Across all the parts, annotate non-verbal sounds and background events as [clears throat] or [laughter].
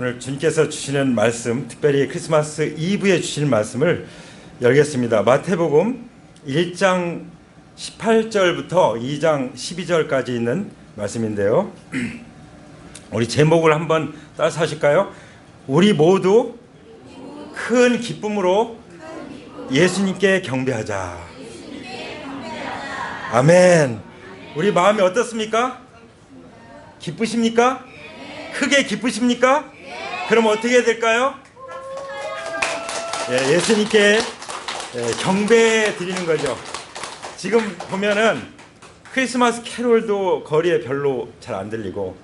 오늘 주님께서 주시는 말씀, 특별히 크리스마스 이브에 주시는 말씀을 열겠습니다. 마태복음 1장 18절부터 2장 12절까지 있는 말씀인데요. [clears throat] 우리 제목을 한번 따라서 하실까요? 우리 모두 큰 기쁨으로 예수님께 경배하자. 아멘. 우리 마음이 어떻습니까? 기쁘십니까? 크게 기쁘십니까? 그럼 어떻게 해야 될까요? 예, 예수님께 예, 경배 드리는 거죠. 지금 보면은 크리스마스 캐롤도 거리에 별로 잘 안 들리고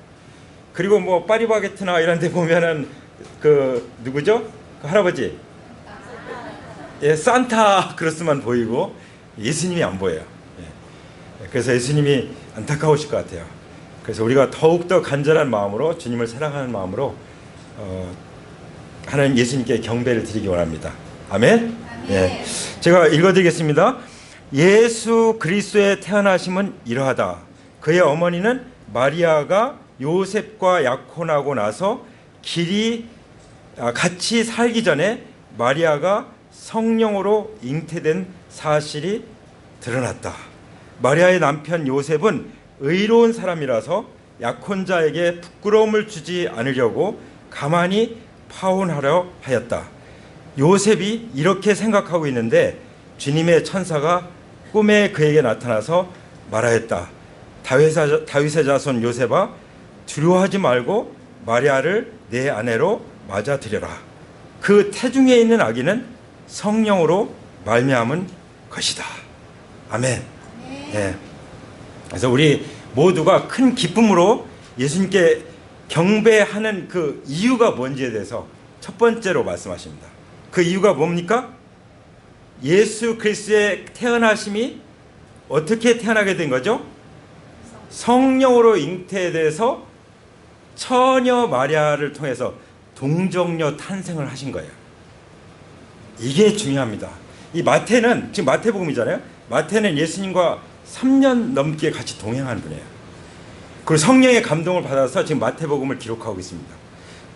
그리고 뭐 파리바게트나 이런 데 보면은 그 누구죠? 그 할아버지 예, 산타 크로스만 보이고 예수님이 안 보여요. 예. 그래서 예수님이 안타까우실 것 같아요. 그래서 우리가 더욱더 간절한 마음으로 주님을 사랑하는 마음으로 어, 하나님 예수님께 경배를 드리기 원합니다. 아멘. 예. 제가 읽어드리겠습니다. 예수 그리스도의 태어나심은 이러하다. 그의 어머니는 마리아가 요셉과 약혼하고 나서 길이 아, 같이 살기 전에 마리아가 성령으로 잉태된 사실이 드러났다. 마리아의 남편 요셉은 의로운 사람이라서 약혼자에게 부끄러움을 주지 않으려고 가만히 파혼하려 하였다. 요셉이 이렇게 생각하고 있는데 주님의 천사가 꿈에 그에게 나타나서 말하였다. 다윗의, 다윗의 자손 요셉아 두려워하지 말고 마리아를 내 아내로 맞아들여라. 그 태중에 있는 아기는 성령으로 말미암은 것이다. 아멘. 예. 그래서 우리 모두가 큰 기쁨으로 예수님께 경배하는 그 이유가 뭔지에 대해서 첫 번째로 말씀하십니다. 그 이유가 뭡니까? 예수 그리스도의 태어나심이 어떻게 태어나게 된 거죠? 성령으로 잉태돼서 처녀 마리아를 통해서 동정녀 탄생을 하신 거예요. 이게 중요합니다. 이 마태는 지금 마태복음이잖아요. 마태는 예수님과 3년 넘게 같이 동행한 분이에요. 그리고 성령의 감동을 받아서 지금 마태복음을 기록하고 있습니다.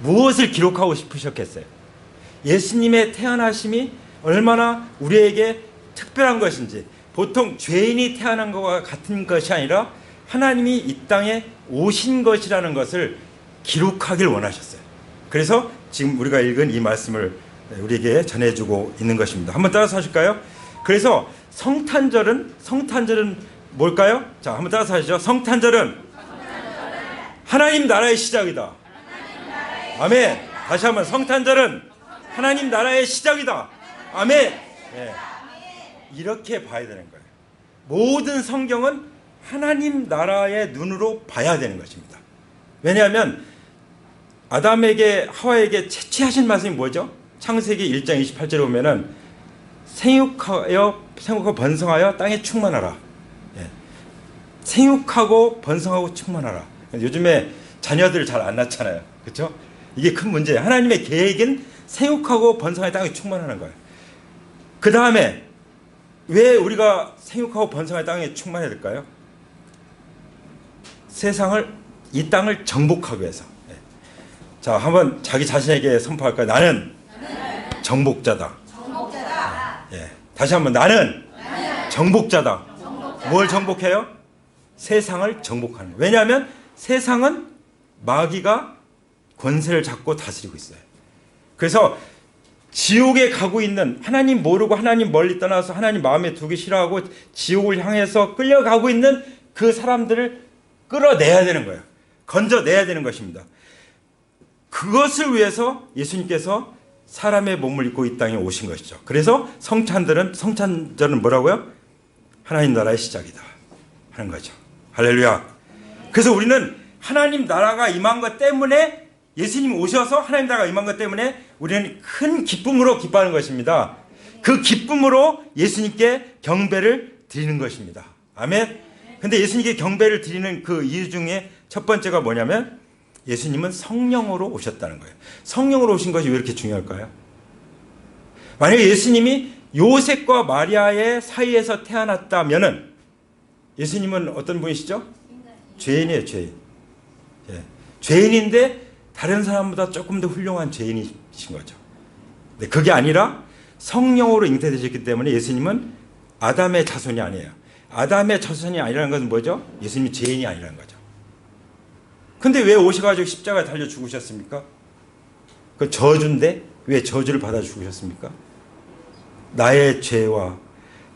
무엇을 기록하고 싶으셨겠어요? 예수님의 태어나심이 얼마나 우리에게 특별한 것인지 보통 죄인이 태어난 것과 같은 것이 아니라 하나님이 이 땅에 오신 것이라는 것을 기록하길 원하셨어요. 그래서 지금 우리가 읽은 이 말씀을 우리에게 전해주고 있는 것입니다. 한번 따라서 하실까요? 그래서 성탄절은 성탄절은 뭘까요? 자, 한번 따라서 하시죠. 성탄절은 하나님 나라의 시작이다. 아멘. 다시 한번 성탄절은 하나님 나라의 시작이다. 아멘. 예. 이렇게 봐야 되는 거예요. 모든 성경은 하나님 나라의 눈으로 봐야 되는 것입니다. 왜냐하면 아담에게 하와에게 채취하신 말씀이 뭐죠? 창세기 1장 28절에 보면은 생육하여 생육하고 번성하여 땅에 충만하라. 예. 생육하고 번성하고 충만하라. 요즘에 자녀들 잘 안 낳잖아요. 그렇죠? 이게 큰 문제예요. 하나님의 계획은 생육하고 번성하여 땅에 충만하는 거예요. 그 다음에 왜 우리가 생육하고 번성하여 땅에 충만해야 될까요? 세상을 이 땅을 정복하기 위해서. 예. 자, 한번 자기 자신에게 선포할까요? 나는 정복자다. 예. 다시 한번 나는 정복자다. 뭘 정복해요? 세상을 정복하는 거예요. 왜냐하면 세상은 마귀가 권세를 잡고 다스리고 있어요. 그래서 지옥에 가고 있는 하나님 모르고 하나님 멀리 떠나서 하나님 마음에 두기 싫어하고 지옥을 향해서 끌려가고 있는 그 사람들을 끌어내야 되는 거예요. 건져내야 되는 것입니다. 그것을 위해서 예수님께서 사람의 몸을 입고 이 땅에 오신 것이죠. 그래서 성찬들은 성찬절은 뭐라고요? 하나님 나라의 시작이다 하는 거죠. 할렐루야. 그래서 우리는 하나님 나라가 임한 것 때문에 예수님 오셔서 하나님 나라가 임한 것 때문에 우리는 큰 기쁨으로 기뻐하는 것입니다. 그 기쁨으로 예수님께 경배를 드리는 것입니다. 아멘. 근데 예수님께 경배를 드리는 그 이유 중에 첫 번째가 뭐냐면 예수님은 성령으로 오셨다는 거예요. 성령으로 오신 것이 왜 이렇게 중요할까요? 만약에 예수님이 요셉과 마리아의 사이에서 태어났다면은 예수님은 어떤 분이시죠? 죄인이에요, 죄인. 예. 죄인인데 다른 사람보다 조금 더 훌륭한 죄인이신 거죠. 네, 그게 아니라 성령으로 잉태되셨기 때문에 예수님은 아담의 자손이 아니에요. 아담의 자손이 아니라는 것은 뭐죠? 예수님이 죄인이 아니라는 거죠. 근데 왜 오셔가지고 십자가에 달려 죽으셨습니까? 그 저주인데 왜 저주를 받아 죽으셨습니까? 나의 죄와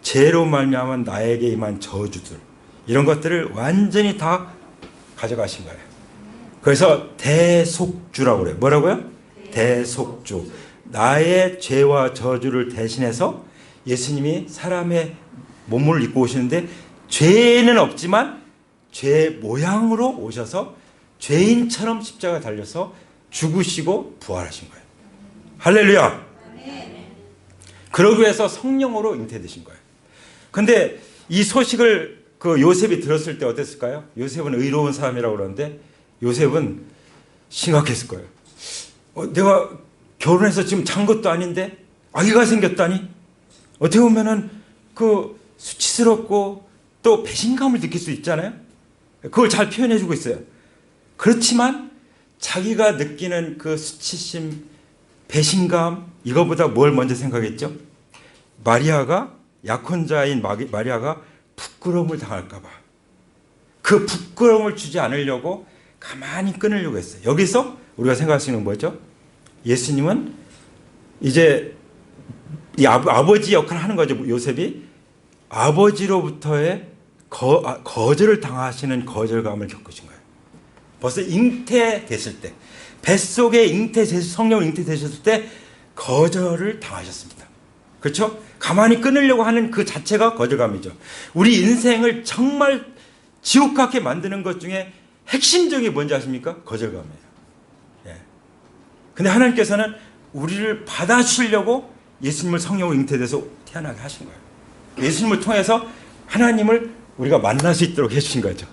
죄로 말미암은 나에게 임한 저주들 이런 것들을 완전히 다 가져가신 거예요. 그래서 대속주라고 그래요. 뭐라고요? 대속주. 나의 죄와 저주를 대신해서 예수님이 사람의 몸을 입고 오시는데 죄는 없지만 죄 모양으로 오셔서 죄인처럼 십자가 달려서 죽으시고 부활하신 거예요. 할렐루야. 그러기 위해서 성령으로 잉태되신 거예요. 근데 이 소식을 그 요셉이 들었을 때 어땠을까요? 요셉은 의로운 사람이라고 그러는데 요셉은 심각했을 거예요. 어, 내가 결혼해서 지금 잔 것도 아닌데 아기가 생겼다니 어떻게 보면은 그 수치스럽고 또 배신감을 느낄 수 있잖아요. 그걸 잘 표현해 주고 있어요. 그렇지만 자기가 느끼는 그 수치심, 배신감 이거보다 뭘 먼저 생각했죠? 마리아가 약혼자인 마리아가 부끄러움을 당할까봐 그 부끄러움을 주지 않으려고 가만히 끊으려고 했어요. 여기서 우리가 생각할 수 있는 건 뭐죠? 예수님은 이제 이 아, 아버지 역할을 하는 거죠. 요셉이 아버지로부터의 거, 아, 거절을 당하시는 거절감을 겪으신 거예요. 벌써 잉태됐을 때, 뱃속에 잉태, 성령 잉태되셨을 때 거절을 당하셨습니다. 그렇죠? 가만히 끊으려고 하는 그 자체가 거절감이죠. 우리 인생을 정말 지옥 같게 만드는 것 중에 핵심적이 뭔지 아십니까? 거절감이에요. 예. 근데 하나님께서는 우리를 받아주시려고 예수님을 성령으로 잉태돼서 태어나게 하신 거예요. 예수님을 통해서 하나님을 우리가 만날 수 있도록 해주신 거죠.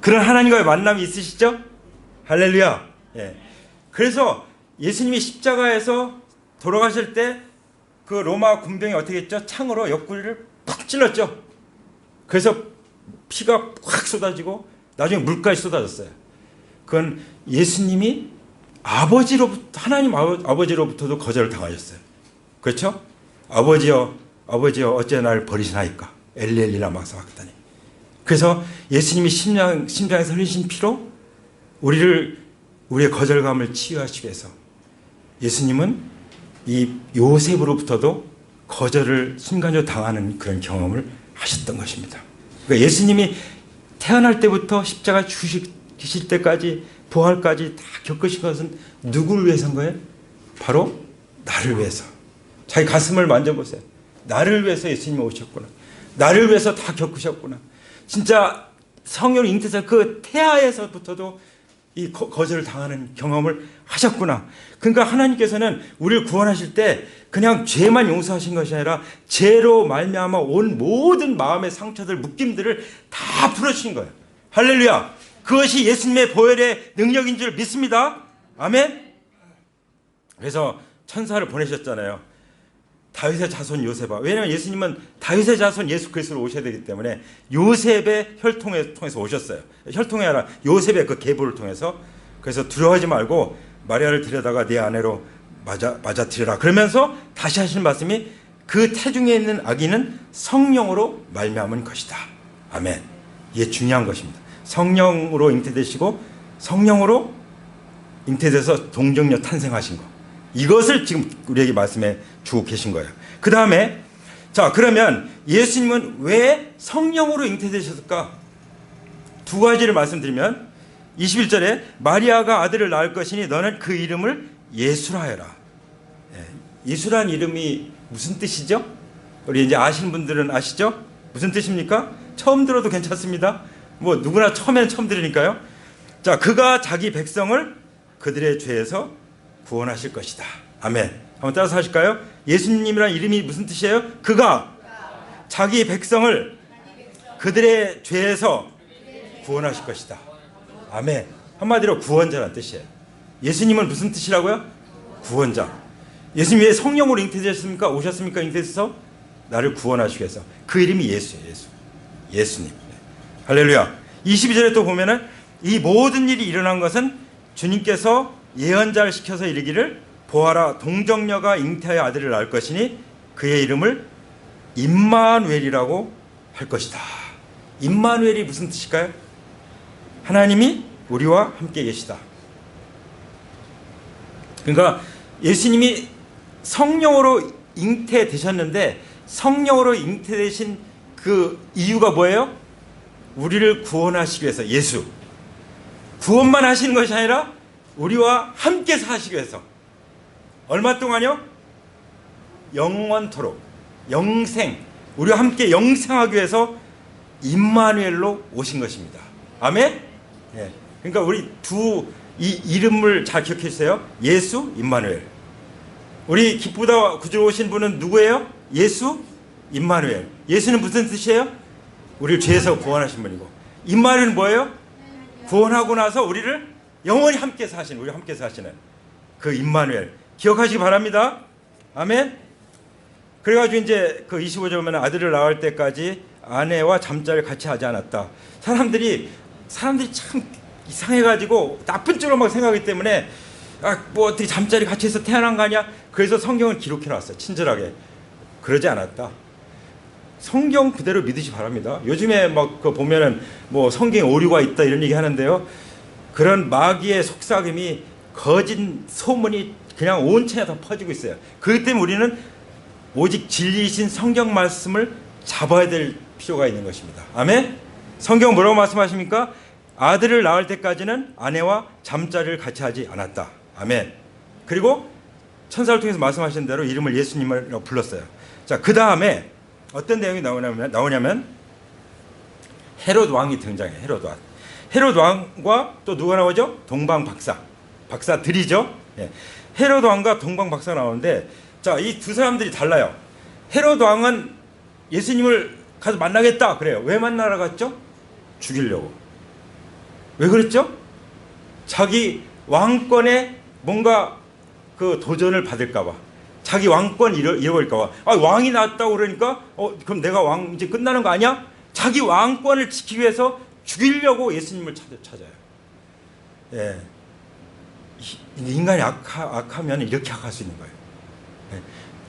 그런 하나님과의 만남이 있으시죠? 할렐루야. 예. 그래서 예수님이 십자가에서 돌아가실 때 그 로마 군병이 어떻게 했죠? 창으로 옆구리를 팍 찔렀죠. 그래서 피가 확 쏟아지고 나중에 물까지 쏟아졌어요. 그건 예수님이 아버지로부터 하나님 아버 지로부터도 거절을 당하셨어요. 그렇죠? 아버지여 아버지여 어째 날 버리시나이까 엘리엘리라 막사박다니. 그래서 예수님이 심장 심장에서 흘리신 피로 우리를 우리의 거절감을 치유하시기 위해서 예수님은 이 요셉으로부터도 거절을 순간적으로 당하는 그런 경험을 하셨던 것입니다. 그러니까 예수님이 태어날 때부터 십자가 죽으실 때까지 부활까지 다 겪으신 것은 누구를 위해서인 거예요? 바로 나를 위해서. 자기 가슴을 만져보세요. 나를 위해서 예수님이 오셨구나. 나를 위해서 다 겪으셨구나. 진짜 성령 잉태자 그 태아에서부터도 이 거, 거절을 당하는 경험을 하셨구나. 그러니까 하나님께서는 우리를 구원하실 때 그냥 죄만 용서하신 것이 아니라 죄로 말미암아 온 모든 마음의 상처들, 묶임들을 다 풀어주신 거예요. 할렐루야. 그것이 예수님의 보혈의 능력인 줄 믿습니다. 아멘. 그래서 천사를 보내셨잖아요. 다윗의 자손 요셉아. 왜냐하면 예수님은 다윗의 자손 예수 그리스도로 오셔야 되기 때문에 요셉의 혈통에 통해서 오셨어요. 혈통이 아니라 요셉의 그 계보를 통해서 그래서 두려워하지 말고 마리아를 들여다가 네 아내로 맞아 맞아 들여라. 그러면서 다시 하시는 말씀이 그 태중에 있는 아기는 성령으로 말미암은 것이다. 아멘. 이게 중요한 것입니다. 성령으로 잉태되시고 성령으로 잉태돼서 동정녀 탄생하신 거. 이것을 지금 우리에게 말씀해 주고 계신 거예요. 그 다음에 자 그러면 예수님은 왜 성령으로 잉태되셨을까? 두 가지를 말씀드리면 21절에 마리아가 아들을 낳을 것이니 너는 그 이름을 예수라 해라. 예, 예수란 이름이 무슨 뜻이죠? 우리 이제 아시는 분들은 아시죠? 무슨 뜻입니까? 처음 들어도 괜찮습니다. 뭐 누구나 처음에는 처음 들으니까요. 자, 그가 자기 백성을 그들의 죄에서 구원하실 것이다. 아멘. 한번 따라서 하실까요? 예수님이란 이름이 무슨 뜻이에요? 그가 자기 백성을 그들의 죄에서 구원하실 것이다. 아멘. 한마디로 구원자란 뜻이에요. 예수님은 무슨 뜻이라고요? 구원자. 예수님 왜 성령으로 잉태되셨습니까? 오셨습니까? 잉태돼서 나를 구원하시기 위해서. 그 이름이 예수예요. 예수. 예수님. 할렐루야. 22절에 또 보면은 이 모든 일이 일어난 것은 주님께서 예언자를 시켜서 이르기를 보아라 동정녀가 잉태하여 아들을 낳을 것이니 그의 이름을 임마누엘이라고 할 것이다. 임마누엘이 무슨 뜻일까요? 하나님이 우리와 함께 계시다. 그러니까 예수님이 성령으로 잉태되셨는데 성령으로 잉태되신 그 이유가 뭐예요? 우리를 구원하시기 위해서 예수 구원만 하시는 것이 아니라 우리와 함께 사시기 위해서 얼마 동안요? 영원토록 영생 우리와 함께 영생하기 위해서 임마누엘로 오신 것입니다. 아멘. 예. 그러니까 우리 두 이 이름을 잘 기억해 주세요. 예수, 임마누엘. 우리 기쁘다 구주로 오신 분은 누구예요? 예수, 임마누엘. 예수는 무슨 뜻이에요? 우리를 죄에서 구원하신 분이고 임마누엘은 뭐예요? 구원하고 나서 우리를 영원히 함께 사시는 우리 함께 사시는 그 임마누엘 기억하시기 바랍니다. 아멘. 그래가지고 이제 그 25절 보면 아들을 낳을 때까지 아내와 잠자를 같이 하지 않았다. 사람들이 사람들이 참 이상해가지고 나쁜 쪽으로 막 생각하기 때문에 아 뭐 어떻게 잠자리 같이 해서 태어난 거 아니야? 그래서 성경을 기록해 놨어요. 친절하게 그러지 않았다. 성경 그대로 믿으시 바랍니다. 요즘에 막 그 보면은 뭐 성경에 오류가 있다 이런 얘기 하는데요. 그런 마귀의 속삭임이 거짓 소문이 그냥 온 채에 다 퍼지고 있어요. 그렇기 때문에 우리는 오직 진리이신 성경 말씀을 잡아야 될 필요가 있는 것입니다. 아멘. 성경 뭐라고 말씀하십니까? 아들을 낳을 때까지는 아내와 잠자리를 같이 하지 않았다. 아멘. 그리고 천사를 통해서 말씀하신 대로 이름을 예수님을 불렀어요. 자, 그 다음에 어떤 내용이 나오냐면, 나오냐면 헤롯 왕이 등장해요. 헤롯 왕. 헤롯 왕과 또 누가 나오죠? 동방 박사. 박사들이죠. 예. 헤롯 왕과 동방 박사 가 나오는데 자, 이 두 사람들이 달라요. 헤롯 왕은 예수님을 가서 만나겠다 그래요. 왜 만나러 갔죠? 죽이려고. 왜 그랬죠? 자기 왕권에 뭔가 그 도전을 받을까봐. 자기 왕권 잃어, 잃어버릴까봐. 아, 왕이 나왔다고 그러니까, 어, 그럼 내가 왕 이제 끝나는 거 아니야? 자기 왕권을 지키기 위해서 죽이려고 예수님을 찾아, 찾아요. 예. 이- 인간이 악하, 악하 면 이렇게 악할 수 있는 거예요. 예.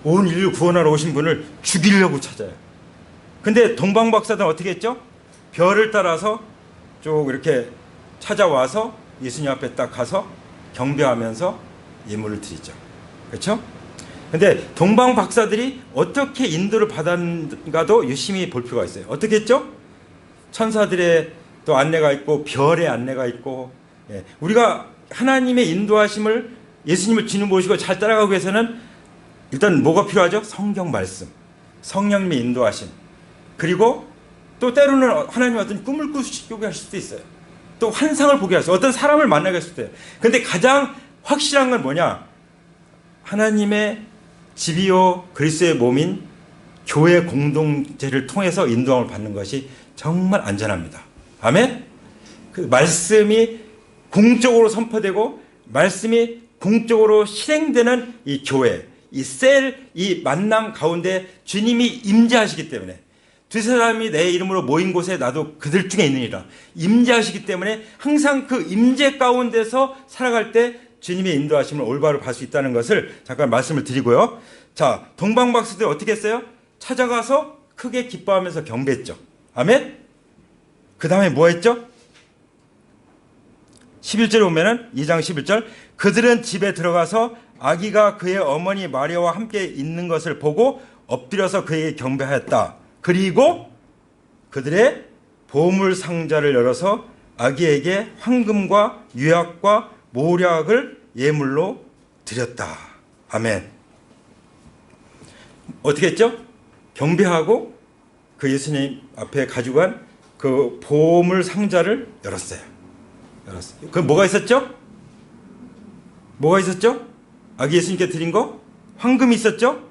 온 인류 구원하러 오신 분을 죽이려고 찾아요. 근데 동방박사들은 어떻게 했죠? 별을 따라서 쭉 이렇게 찾아와서 예수님 앞에 딱 가서 경배하면서 예물을 드리죠. 그렇죠? 근데 동방 박사들이 어떻게 인도를 받았는가도 유심히 볼 필요가 있어요. 어떻게 했죠? 천사들의 또 안내가 있고 별의 안내가 있고 예. 우리가 하나님의 인도하심을 예수님을 지는보시고 잘 따라가기 위해서는 일단 뭐가 필요하죠? 성경 말씀, 성령님의 인도하심, 그리고 또 때로는 하나님 어떤 꿈을 꾸시게 하실 수도 있어요. 또 환상을 보게 하세요. 어떤 사람을 만나게 했을 때. 근데 가장 확실한 건 뭐냐? 하나님의 집이요 그리스도의 몸인 교회 공동체를 통해서 인도함을 받는 것이 정말 안전합니다. 아멘. 그 말씀이 공적으로 선포되고 말씀이 공적으로 실행되는 이 교회, 이 셀, 이 만남 가운데 주님이 임재하시기 때문에 두 사람이 내 이름으로 모인 곳에 나도 그들 중에 있느니라. 임재하시기 때문에 항상 그 임재 가운데서 살아갈 때 주님의 인도하심을 올바로 받을 수 있다는 것을 잠깐 말씀을 드리고요. 자, 동방박사들 어떻게 했어요? 찾아가서 크게 기뻐하면서 경배했죠. 아멘? 그 다음에 뭐 했죠? 11절에 보면은 2장 11절 그들은 집에 들어가서 아기가 그의 어머니 마리아와 함께 있는 것을 보고 엎드려서 그에게 경배하였다. 그리고 그들의 보물 상자를 열어서 아기에게 황금과 유약과 모략을 예물로 드렸다. 아멘. 어떻게 했죠? 경배하고 그 예수님 앞에 가지고 간 그 보물 상자를 열었어요. 열었어요. 그 뭐가 있었죠? 뭐가 있었죠? 아기 예수님께 드린 거 황금이 있었죠?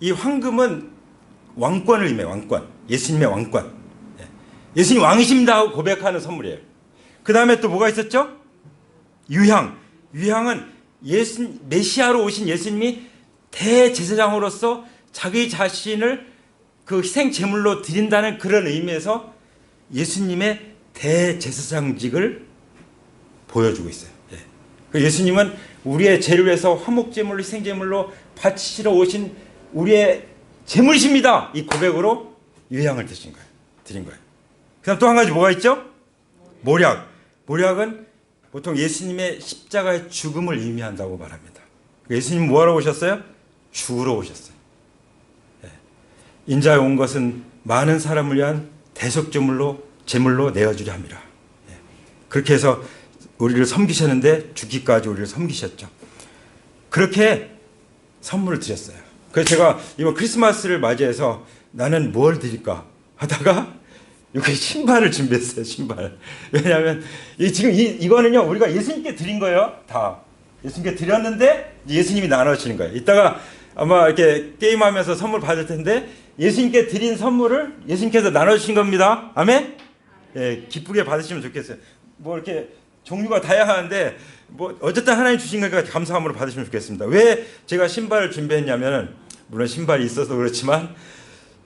이 황금은 왕권을 의미해 왕권. 예수님의 왕권. 예. 예수님 왕이십니다 하고 고백하는 선물이에요. 그 다음에 또 뭐가 있었죠? 유향. 유향은 예수 메시아로 오신 예수님이 대제사장으로서 자기 자신을 그 희생 제물로 드린다는 그런 의미에서 예수님의 대제사장직을 보여주고 있어요. 예. 그 예수님은 우리의 죄를 위해서 화목제물로 생제물로 바치시러 오신 우리의 제물이십니다. 이 고백으로 유향을 드신 거예요. 드린 거예요. 그다음 또 한 가지 뭐가 있죠? 모략. 모략은 보통 예수님의 십자가의 죽음을 의미한다고 말합니다. 예수님 뭐하러 오셨어요? 죽으러 오셨어요. 예. 인자에 온 것은 많은 사람을 위한 대속제물로 제물로 내어주려 함이라. 예. 그렇게 해서 우리를 섬기셨는데 죽기까지 우리를 섬기셨죠. 그렇게 선물을 드렸어요. 그래서 제가 이번 크리스마스를 맞이해서 나는 뭘 드릴까 하다가 [laughs] 이렇게 신발을 준비했어요. 신발. 왜냐하면 이 지금 이 이거는요 우리가 예수님께 드린 거예요. 다 예수님께 드렸는데 예수님이 나눠주시는 거예요. 이따가 아마 이렇게 게임하면서 선물 받을 텐데 예수님께 드린 선물을 예수님께서 나눠주신 겁니다. 아멘. 예, 기쁘게 받으시면 좋겠어요. 뭐 이렇게 종류가 다양한데 뭐 어쨌든 하나님 주신 거니까 감사함으로 받으시면 좋겠습니다. 왜 제가 신발을 준비했냐면은 물론 신발이 있어서 그렇지만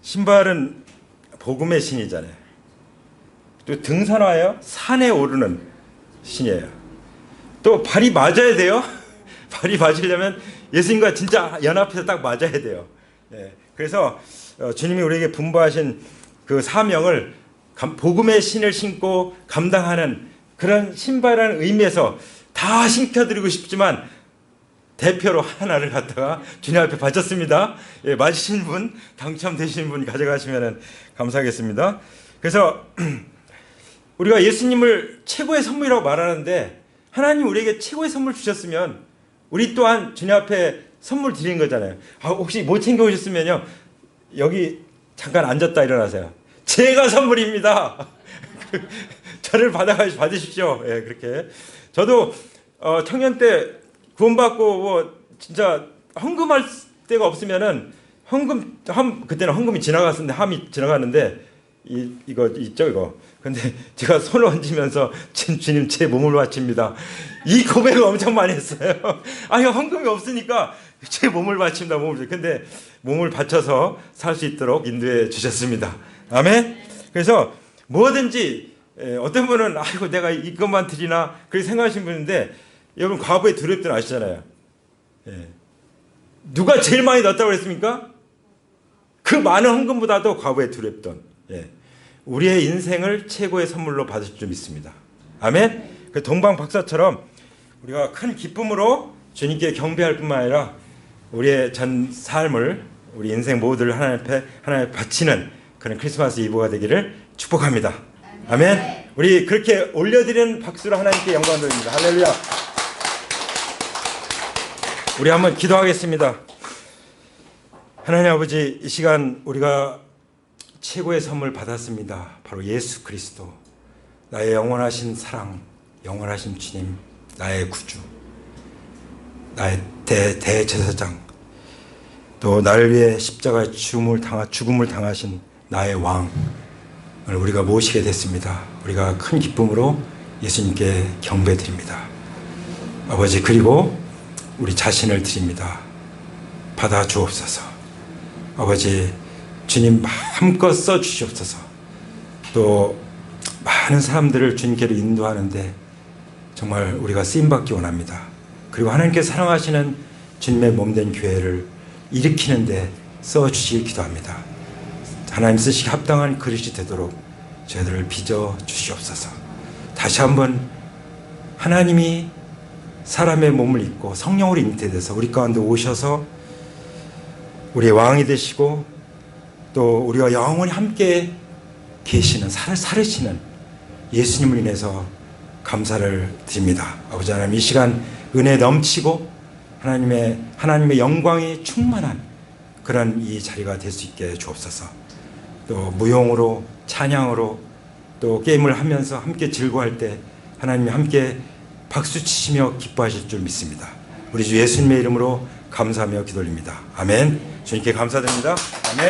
신발은 복음의 신이잖아요. 또 등산화예요. 산에 오르는 신이에요. 또 발이 맞아야 돼요. [laughs] 발이 맞으려면 예수님과 진짜 연합해서 딱 맞아야 돼요. 예, 그래서 어, 주님이 우리에게 분부하신 그 사명을 감- 복음의 신을 신고 감당하는 그런 신발이라는 의미에서 다 신겨드리고 싶지만 대표로 하나를 갖다가 주님 앞에 바쳤습니다. 예, 맞으신 분, 당첨되신 분 가져가시면 감사하겠습니다. 그래서 [clears throat] 우리가 예수님을 최고의 선물이라고 말하는데 하나님 우리에게 최고의 선물 주셨으면 우리 또한 주님 앞에 선물 드린 거잖아요. 아, 혹시 못 챙겨 오셨으면요. 여기 잠깐 앉았다 일어나세요. 제가 선물입니다. [laughs] 저를 받아 받으십시오. 예, 그렇게. 저도 어, 청년 때 구원받고 뭐 진짜 헌금할 데가 없으면은 헌금 함 그때는 헌금이 지나갔었는데 함이 지나갔는데 이 이거 있죠 이거. 근데 [laughs] 제가 손을 얹으면서 주- 주님 제 몸을 바칩니다. 이 고백을 엄청 많이 했어요. [laughs] 아니 헌금이 없으니까 제 몸을 바칩니다. 몸을. 근데 몸을 바쳐서 살 수 있도록 인도해 주셨습니다. 아멘. 그래서 뭐든지 에, 어떤 분은 아이고 내가 이것만 드리나 그렇게 생각하시는 분인데 여러분 과부의 두렵들 아시잖아요. 예. 누가 제일 많이 넣었다고 그랬습니까? 그 많은 헌금보다도 과부에 두렵던 예. 우리의 인생을 최고의 선물로 받으실 줄 믿습니다. 아멘. 그 동방 박사처럼 우리가 큰 기쁨으로 주님께 경배할 뿐만 아니라 우리의 전 삶을 우리 인생 모두를 하나님 앞에 하나님 바치는 그런 크리스마스 이브가 되기를 축복합니다. 아멘. 우리 그렇게 올려드리는 박수로 하나님께 영광 돌립니다. 할렐루야. 우리 한번 기도하겠습니다. 하나님 아버지 이 시간 우리가 최고의 선물 받았습니다. 바로 예수 그리스도. 나의 영원하신 사랑, 영원하신 주님, 나의 구주, 나의 대 대제사장, 또 나를 위해 십자가의 죽음을 당하 죽음을 당하신 나의 왕을 우리가 모시게 됐습니다. 우리가 큰 기쁨으로 예수님께 경배드립니다. 아버지 그리고 우리 자신을 드립니다. 받아 주옵소서. 아버지 주님 마음껏 써 주시옵소서. 또 많은 사람들을 주님께로 인도하는데 정말 우리가 쓰임 받기 원합니다. 그리고 하나님께 사랑하시는 주님의 몸된 교회를 일으키는데 써 주시길 기도합니다. 하나님 쓰시기 합당한 그릇이 되도록 저희들을 빚어 주시옵소서. 다시 한번 하나님이 사람의 몸을 입고 성령으로 잉태돼서 우리 가운데 오셔서 우리의 왕이 되시고 또 우리와 영원히 함께 계시는 살 살으시는 예수님을 인해서 감사를 드립니다. 아버지 하나님 이 시간 은혜 넘치고 하나님의 하나님의 영광이 충만한 그런 이 자리가 될 수 있게 주옵소서. 또 무용으로 찬양으로 또 게임을 하면서 함께 즐거워할 때 하나님이 함께 박수 치시며 기뻐하실 줄 믿습니다. 우리 주 예수님의 이름으로 감사하며 기도립니다. 아멘. 주님께 감사드립니다. 아멘.